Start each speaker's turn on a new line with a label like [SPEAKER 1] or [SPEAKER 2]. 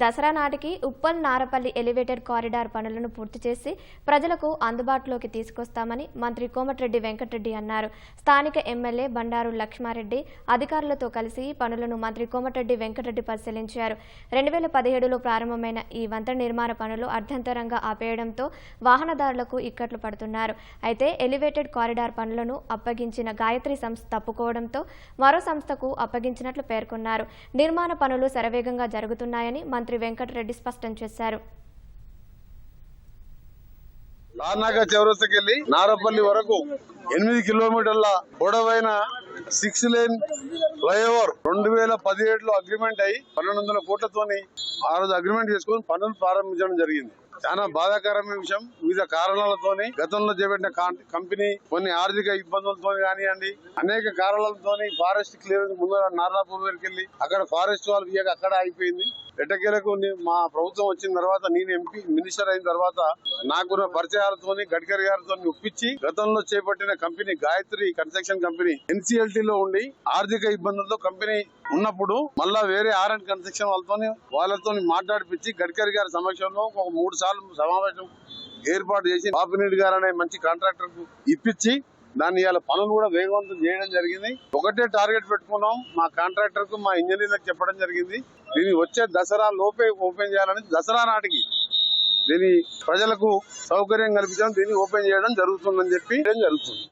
[SPEAKER 1] దసరా నాటికి Uppal Narapally elevated corridor పనులను పూర్తి చేసి ప్రజలకు అందుబాటులోకి తీసుకొస్తామని మంత్రి కోమటిరెడ్డి వెంకటరెడ్డి అన్నారు. స్థానిక ఎమ్మెల్యే బండారు లక్ష్మారెడ్డి అధికారులతో కలిసి పనులను మంత్రి కోమటిరెడ్డి వెంకటరెడ్డి పరిశీలించారు. రెండు వేల పదిహేడులో ప్రారంభమైన ఈ వంతెన నిర్మాణ పనులు అర్ధంతరంగా ఆపేయడంతో వాహనదారులకు ఇక్కట్లు పడుతున్నారు. అయితే ఎలివేటెడ్ కారిడార్ పనులను అప్పగించిన గాయత్రి సంస్థ తప్పుకోవడంతో మరో సంస్థకు అప్పగించినట్లు పేర్కొన్నారు. నిర్మాణ పనులు శరవేగంగా జరుగుతున్నాయని మంత్రి వెంకటరెడ్డి స్పష్టం చేశారు.
[SPEAKER 2] లానాగా చౌరస్తకెళ్ళి నారపల్లి వరకు ఎనిమిది కిలోమీటర్ల పొడవైన సిక్స్ లేన్ ఫ్లైఓవర్ రెండు వేల పదిహేడులో అగ్రిమెంట్ అయి పన్నెండు వందల కోట్లతోని ఆ రోజు అగ్రిమెంట్ చేసుకుని పనులు ప్రారంభించడం జరిగింది. చాలా బాధాకరమైన విషయం. వివిధ కారణాలతోని గతంలో చేపట్టిన కంపెనీ కొన్ని ఆర్థిక ఇబ్బందులతో కానివ్వండి అనేక కారణాలతోని ఫారెస్ట్ క్లియరెన్స్ ముందు నారాపూర్ దగ్గరికి వెళ్ళి అక్కడ ఫారెస్ట్ వాళ్ళు అక్కడ అయిపోయింది ఎట్టకేలకు మా ప్రభుత్వం వచ్చిన తర్వాత నేను ఎంపీ మినిస్టర్ అయిన తర్వాత నాకున్న పరిచయాలతో గడ్కరీ గారితో ఒప్పించి గతంలో చేపట్టిన company Gayatri construction company NCLT లో ఉండి ఆర్థిక ఇబ్బందులతో కంపెనీ ఉన్నప్పుడు మళ్ళా వేరే ఆర్ అండ్ కన్స్ట్రక్షన్ వాళ్ళతోని వాళ్ళతో మాట్లాడిపించి గడ్కరీ గారి సమక్షంలో ఒక మూడు సార్లు సమావేశం ఏర్పాటు చేసి బాపినీడి గారు అనే మంచి కాంట్రాక్టర్ ఇప్పించి దాన్ని ఇవాళ పనులు కూడా వేగవంతం చేయడం జరిగింది. ఒకటే టార్గెట్ పెట్టుకున్నాం. మా కాంట్రాక్టర్కు మా ఇంజనీర్లకు చెప్పడం జరిగింది. దీన్ని వచ్చే దసరా లోపే ఓపెన్ చేయాలని దసరా నాటికి దీని ప్రజలకు సౌకర్యం కల్పించడం దీన్ని ఓపెన్ చేయడం జరుగుతుందని చెప్పి జరుగుతుంది?